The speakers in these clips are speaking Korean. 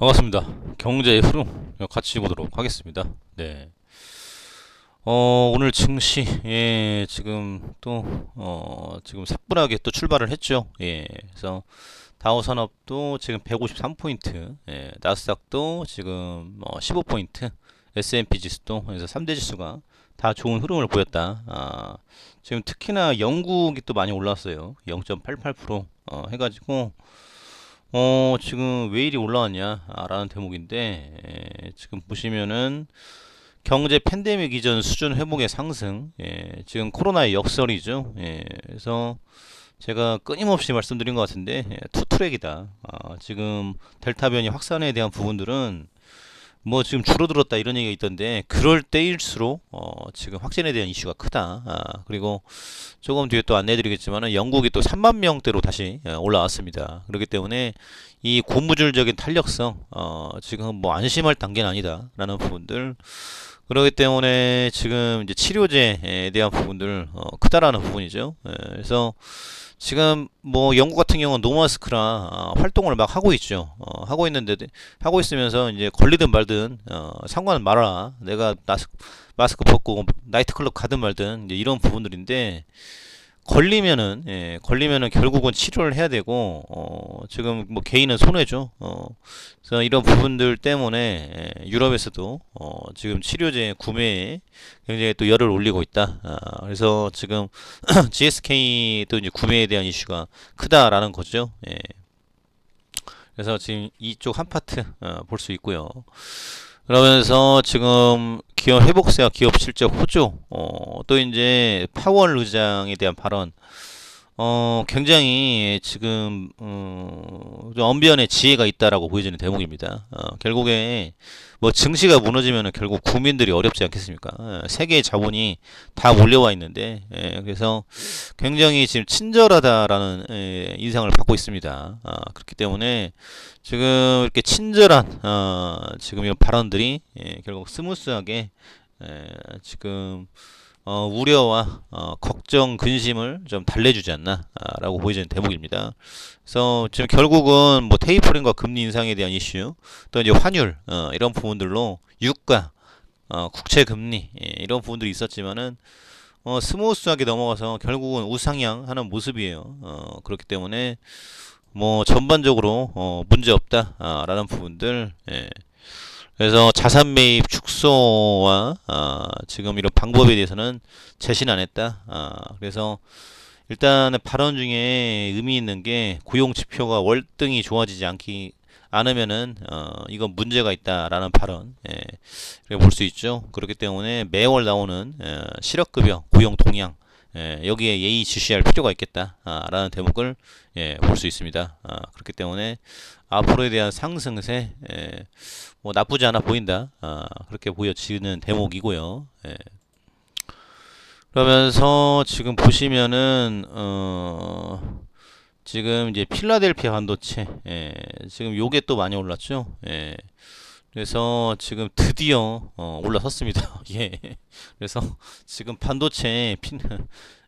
반갑습니다. 경제의 흐름 같이 보도록 하겠습니다. 네. 어, 오늘 증시, 예, 지금 또, 어, 지금 사뿐하게 또 출발을 했죠. 예, 그래서 다우 산업도 지금 153포인트, 예, 나스닥도 지금 어, 15포인트, S&P 지수도, 그래서 3대 지수가 다 좋은 흐름을 보였다. 아, 지금 특히나 영국이 또 많이 올랐어요. 0.88% 어, 해가지고, 어, 지금 왜 이리 올라왔냐? 아, 라는 대목인데, 에, 지금 보시면은 경제 팬데믹 이전 수준 회복의 상승, 예, 지금 코로나의 역설이죠. 예, 그래서 제가 끊임없이 말씀드린 것 같은데, 예, 투 트랙이다. 아, 지금 델타 변이 확산에 대한 부분들은 뭐 지금 줄어들었다 이런 얘기가 있던데 그럴 때일수록 어 지금 확진에 대한 이슈가 크다. 아 그리고 조금 뒤에 또 안내드리겠지만은 영국이 또 3만 명대로 다시 예, 올라왔습니다. 그렇기 때문에 이 고무줄적인 탄력성 어 지금 뭐 안심할 단계는 아니다라는 부분들 그렇기 때문에 지금 이제 치료제에 대한 부분들 어 크다라는 부분이죠. 예, 그래서 지금 뭐 영국 같은 경우는 노마스크라 어, 활동을 막 하고 있죠. 어, 하고 있는데 하고 있으면서 이제 걸리든 말든 어, 상관은 말아. 내가 마스크, 마스크 벗고 나이트클럽 가든 말든 이런 부분들인데 걸리면은 예, 걸리면은 결국은 치료를 해야 되고 어, 지금 뭐 개인은 손해죠. 어, 그래서 이런 부분들 때문에 예, 유럽에서도 어, 지금 치료제 구매에 굉장히 또 열을 올리고 있다. 아, 그래서 지금 GSK도 이제 구매에 대한 이슈가 크다라는 거죠. 예. 그래서 지금 이쪽 한 파트 어, 볼 수 있고요. 그러면서 지금 기업 회복세와 기업 실적 호조, 어, 또 이제 파월 의장에 대한 발언, 어, 굉장히 지금 어, 좀 언변의 지혜가 있다라고 보여지는 대목입니다. 어, 결국에 뭐 증시가 무너지면은 결국 국민들이 어렵지 않겠습니까? 예, 세계의 자본이 다 몰려와 있는데 예, 그래서 굉장히 지금 친절하다라는 예, 인상을 받고 있습니다. 아, 그렇기 때문에 지금 이렇게 친절한 어, 지금 이런 발언들이 예, 결국 스무스하게 예, 지금 어, 우려와 어, 걱정, 근심을 좀 달래주지 않나라고 보이는 대목입니다. 그래서 지금 결국은 뭐 테이퍼링과 금리 인상에 대한 이슈, 또 이제 환율 어, 이런 부분들로 유가, 어, 국채 금리 예, 이런 부분들이 있었지만은 어, 스무스하게 넘어가서 결국은 우상향하는 모습이에요. 어, 그렇기 때문에 뭐 전반적으로 어, 문제 없다라는 부분들. 예. 그래서 자산 매입 축소와 어, 지금 이런 방법에 대해서는 제시는 안 했다. 어, 그래서 일단은 발언 중에 의미 있는 게 고용 지표가 월등히 좋아지지 않기 않으면은 어, 이건 문제가 있다라는 발언 예, 볼수 있죠. 그렇기 때문에 매월 나오는 예, 실업급여 고용 동향 예, 여기에 예의 지시할 필요가 있겠다라는 대목을 예, 볼 수 있습니다. 아, 그렇기 때문에 앞으로에 대한 상승세 예, 뭐 나쁘지 않아 보인다. 아, 그렇게 보여지는 대목이고요. 예. 그러면서 지금 보시면은 어, 지금 이제 필라델피아 반도체 예, 지금 요게 또 많이 올랐죠. 예. 그래서 지금 드디어 어, 올라섰습니다. 예. 그래서 지금 반도체 핀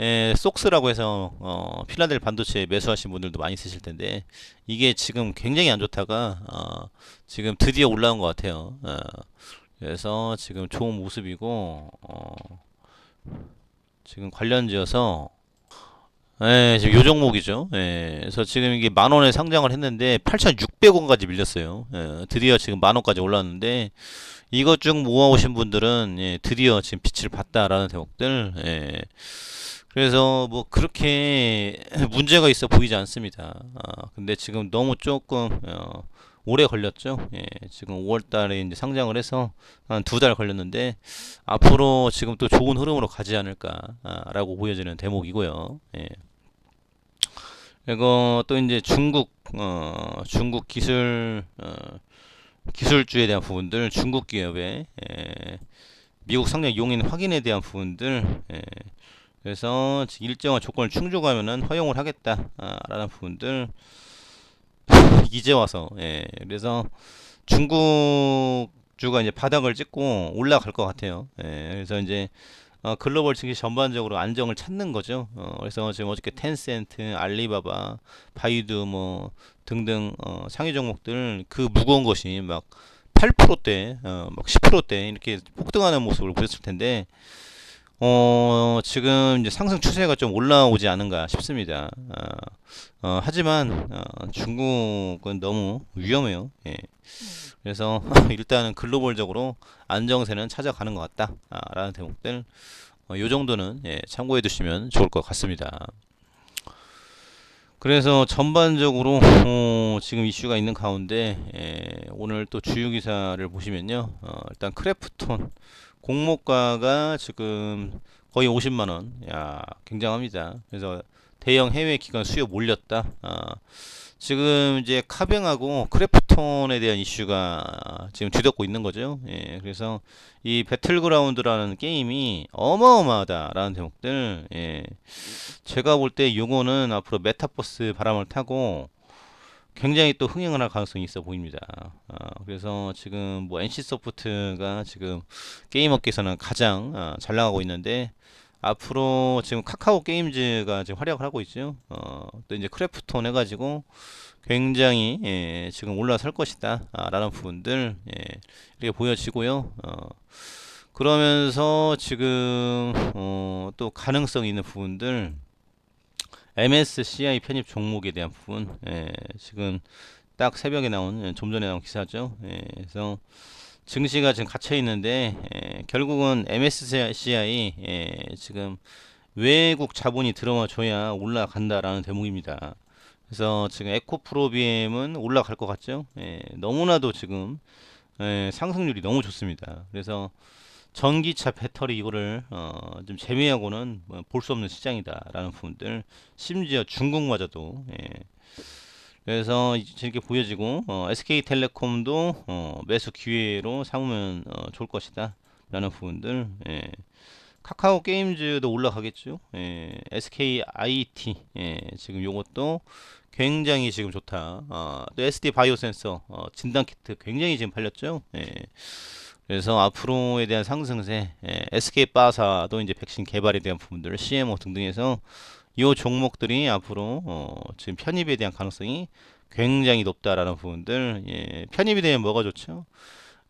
예, 속스라고 해서 어, 필라델 반도체 매수하신 분들도 많이 있으실 텐데 이게 지금 굉장히 안 좋다가 어, 지금 드디어 올라온 것 같아요. 어, 그래서 지금 좋은 모습이고 어, 지금 관련지어서 예, 지금 요 종목이죠. 예, 그래서 지금 이게 만 원에 상장을 했는데 8,600원까지 밀렸어요. 예, 드디어 지금 만 원까지 올랐는데 이것 중 모아오신 분들은 예, 드디어 지금 빛을 봤다라는 대목들. 예. 그래서 뭐 그렇게 문제가 있어 보이지 않습니다. 아, 근데 지금 너무 조금 어, 오래 걸렸죠. 예, 지금 5월 달에 이제 상장을 해서 한 두 달 걸렸는데 앞으로 지금 또 좋은 흐름으로 가지 않을까라고 보여지는 대목이고요. 예. 그리고 또 이제 중국 어, 중국 기술 어, 기술주에 대한 부분들 중국 기업의 예, 미국 상장 용인 확인에 대한 부분들 예, 그래서 일정한 조건을 충족하면은 허용을 하겠다라는 아, 부분들 이제 와서 예 그래서 중국 주가 이제 바닥을 찍고 올라갈 것 같아요. 예 그래서 이제 어, 글로벌 증시 전반적으로 안정을 찾는 거죠. 어, 그래서 지금 어저께 텐센트, 알리바바, 바이두, 뭐 등등 어, 상위 종목들 그 무거운 것이 막 8%대, 어, 막 10%대 이렇게 폭등하는 모습을 보였을 텐데 어, 지금 이제 상승 추세가 좀 올라오지 않은가 싶습니다. 어, 어, 하지만 어, 중국은 너무 위험해요. 예. 그래서 일단은 글로벌적으로 안정세는 찾아가는 것 같다라는 대목들 어, 요 정도는 예, 참고해 두시면 좋을 것 같습니다. 그래서 전반적으로 어, 지금 이슈가 있는 가운데 예, 오늘 또 주요 기사를 보시면요. 어, 일단 크래프톤 공모가가 지금 거의 50만 원. 야, 굉장합니다. 그래서 대형 해외 기관 수요 몰렸다. 아, 지금 이제 카뱅하고 크래프톤에 대한 이슈가 지금 뒤덮고 있는 거죠. 예, 그래서 이 배틀그라운드라는 게임이 어마어마하다라는 대목들, 예, 제가 볼때 요거는 앞으로 메타버스 바람을 타고 굉장히 또 흥행을 할 가능성이 있어 보입니다. 아, 그래서 지금 뭐 NC 소프트가 지금 게임 업계에서는 가장 아, 잘 나가고 있는데 앞으로 지금 카카오 게임즈가 지금 활약을 하고 있죠. 어, 또 이제 크래프톤 해가지고 굉장히 예, 지금 올라설 것이다 아, 라는 부분들 예, 이렇게 보여지고요. 어, 그러면서 지금 어, 또 가능성 있는 부분들 MSCI 편입 종목에 대한 부분 예, 지금 딱 새벽에 나온 예, 좀 전에 나온 기사죠. 예, 그래서 증시가 지금 갇혀 있는데 예, 결국은 MSCI 예, 지금 외국 자본이 들어와 줘야 올라간다라는 대목입니다. 그래서 지금 에코프로비엠은 올라갈 것 같죠? 예, 너무나도 지금 예, 상승률이 너무 좋습니다. 그래서 전기차 배터리 이거를 어, 좀 제외하고는 뭐 볼수 없는 시장이다라는 부분들 심지어 중국마저도 예. 그래서 이렇게 보여지고 어, SK텔레콤도 어, 매수 기회로 삼으면 어, 좋을 것이다 라는 부분들 예. 카카오 게임즈도 올라가겠죠 예. SKIT 예. 지금 요것도 굉장히 지금 좋다 어, 또 SD 바이오 센서 어, 진단 키트 굉장히 지금 팔렸죠 예. 그래서 앞으로에 대한 상승세, 예, SK 바사도 이제 백신 개발에 대한 부분들, CMO 등등해서 이 종목들이 앞으로 어, 지금 편입에 대한 가능성이 굉장히 높다라는 부분들, 예, 편입이 되면 뭐가 좋죠?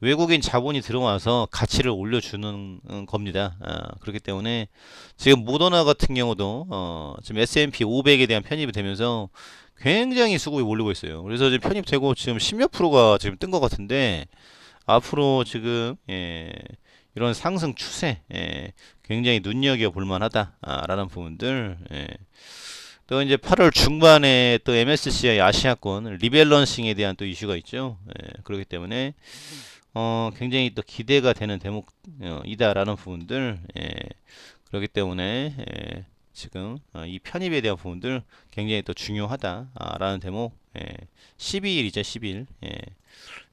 외국인 자본이 들어와서 가치를 올려주는 음, 겁니다. 아, 그렇기 때문에 지금 모더나 같은 경우도 어, 지금 S&P 500에 대한 편입이 되면서 굉장히 수급이 몰리고 있어요. 그래서 지금 편입되고 지금 10몇 프로가 지금 뜬 것 같은데 앞으로 지금 예, 이런 상승 추세 예, 굉장히 눈여겨 볼 만하다라는 부분들 예. 또 이제 8월 중반에 또 MSCI 아시아권 리밸런싱에 대한 또 이슈가 있죠. 예, 그렇기 때문에 어, 굉장히 또 기대가 되는 대목이다라는 부분들 예, 그렇기 때문에 예, 지금 어, 이 편입에 대한 부분들 굉장히 또 중요하다라는 대목 예, 12일이죠 10일 예.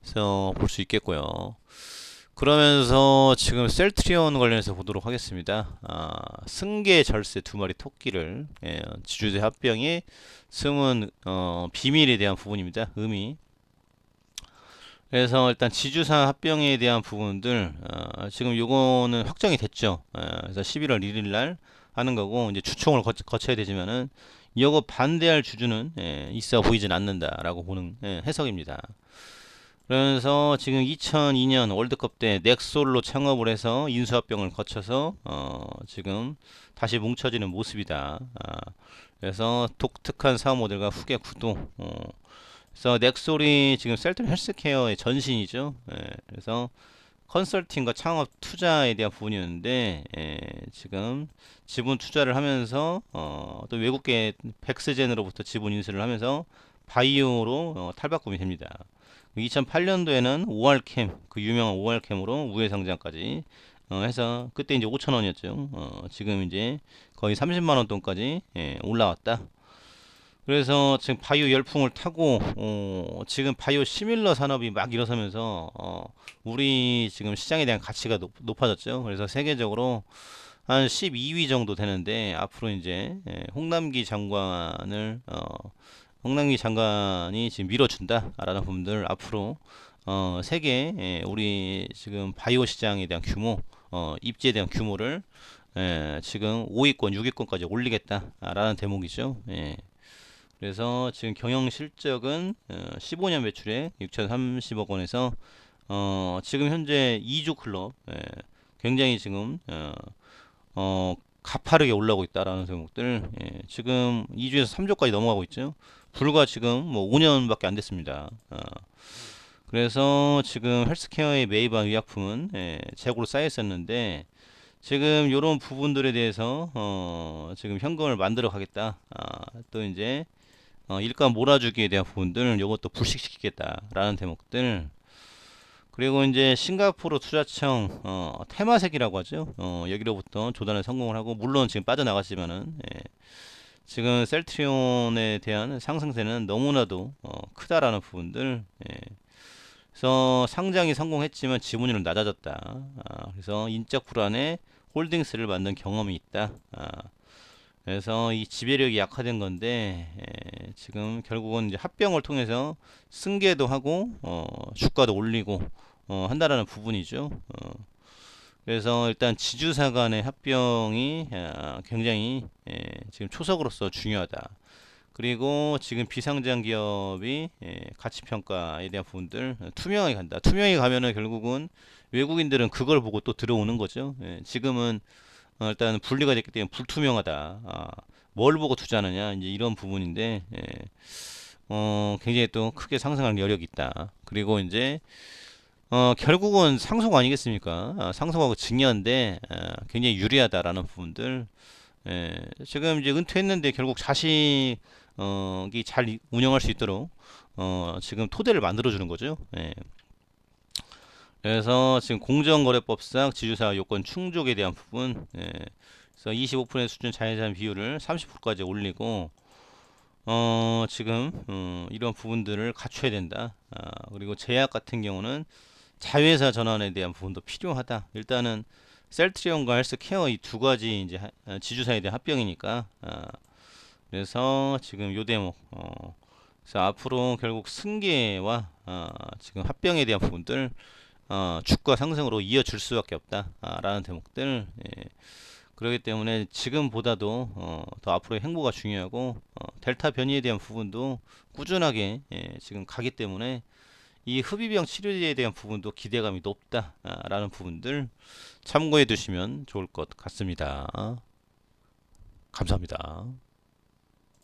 그래서 볼 수 있겠고요. 그러면서 지금 셀트리온 관련해서 보도록 하겠습니다. 아, 승계 절세 두 마리 토끼를 예, 지주대 합병에 숨은 어, 비밀에 대한 부분입니다. 의미. 그래서 일단 지주사 합병에 대한 부분들 어, 지금 요거는 확정이 됐죠. 예, 그래서 11월 1일 날 하는 거고 이제 주총을 거쳐, 거쳐 야 되지만은 이거 반대할 주주는 예, 있어 보이진 않는다라고 보는 예, 해석입니다. 그러면서 지금 2002년 월드컵 때 넥솔로 창업을 해서 인수합병을 거쳐서 어, 지금 다시 뭉쳐지는 모습이다. 아, 그래서 독특한 사업 모델과 후계 구도. 어, 그래서 넥솔이 지금 셀트리 헬스케어의 전신이죠. 예, 그래서 컨설팅과 창업 투자에 대한 부분이었는데 예, 지금 지분 투자를 하면서 어, 또 외국계 백스젠으로부터 지분 인수를 하면서 바이오로 어, 탈바꿈이 됩니다. 2008년도에는 5알캠 그 유명한 5알캠으로 우회 상장까지 어, 해서 그때 이제 5천 원이었죠. 어, 지금 이제 거의 30만 원 돈까지 예, 올라왔다. 그래서 지금 바이오 열풍을 타고 어, 지금 바이오 시밀러 산업이 막 일어서면서 어, 우리 지금 시장에 대한 가치가 높, 높아졌죠. 그래서 세계적으로 한 12위 정도 되는데 앞으로 이제 예, 홍남기 장관을 어, 홍남기 장관이 지금 밀어준다라는 부분들 앞으로 어, 세계 예, 우리 지금 바이오 시장에 대한 규모, 어, 입지에 대한 규모를 예, 지금 5위권, 6위권까지 올리겠다라는 대목이죠. 예. 그래서 지금 경영 실적은 어, 15년 매출액 6,030억 원에서 어, 지금 현재 2주 클럽 예, 굉장히 지금 어, 어, 가파르게 올라오고 있다라는 대목들 예, 지금 2주에서 3주까지 넘어가고 있죠. 불과 지금 뭐 5년밖에 안 됐습니다. 어, 그래서 지금 헬스케어의 매입한 의약품은 예, 재고로 쌓여 있었는데 지금 이런 부분들에 대해서 어, 지금 현금을 만들어 가겠다. 아, 또 이제 어, 일감 몰아주기에 대한 부분들 이것도 불식시키겠다라는 대목들 그리고 이제 싱가포르 투자청 어, 테마색이라고 하죠. 어, 여기로부터 조단에 성공을 하고 물론 지금 빠져나갔지만은 예, 지금 셀트리온에 대한 상승세는 너무나도 어, 크다라는 부분들. 예, 그래서 상장이 성공했지만 지분율은 낮아졌다. 아, 그래서 인적 불안에 홀딩스를 만든 경험이 있다. 아, 그래서 이 지배력이 약화된 건데 에, 지금 결국은 이제 합병을 통해서 승계도 하고 어, 주가도 올리고 어, 한다라는 부분이죠. 어, 그래서 일단 지주사 간의 합병이 아, 굉장히 에, 지금 초석으로서 중요하다. 그리고 지금 비상장 기업이 예, 가치 평가에 대한 부분들 어, 투명하게 간다. 투명하게 가면은 결국은 외국인들은 그걸 보고 또 들어오는 거죠. 예, 지금은 어, 일단 분리가 됐기 때문에 불투명하다. 아, 뭘 보고 투자하느냐 이제 이런 부분인데 예, 어, 굉장히 또 크게 상승할 여력이 있다. 그리고 이제 어, 결국은 상속 아니겠습니까? 아, 상속하고 증여인데 아, 굉장히 유리하다라는 부분들. 예, 지금 이제 은퇴했는데 결국 자식 어, 이잘 이- 운영할 수 있도록 어, 지금 토대를 만들어 주는 거죠. 예. 그래서 지금 공정거래법상 지주사 요건 충족에 대한 부분, 예. 그래서 25% 수준 자회사한 비율을 30%까지 올리고, 어, 지금 어, 이런 부분들을 갖춰야 된다. 아, 그리고 제약 같은 경우는 자회사 전환에 대한 부분도 필요하다. 일단은 셀트리온과 헬스케어 이 두 가지 이제 하- 어, 지주사에 대한 합병이니까. 아, 그래서 지금 요 대목, 어, 그래서 앞으로 결국 승계와 아, 지금 합병에 대한 부분들 어, 주가 상승으로 이어질 수밖에 없다라는 대목들. 예. 그렇기 때문에 지금보다도 어, 더 앞으로의 행보가 중요하고 어, 델타 변이에 대한 부분도 꾸준하게 예, 지금 가기 때문에 이 흡입형 치료제에 대한 부분도 기대감이 높다라는 부분들 참고해 두시면 좋을 것 같습니다. 감사합니다.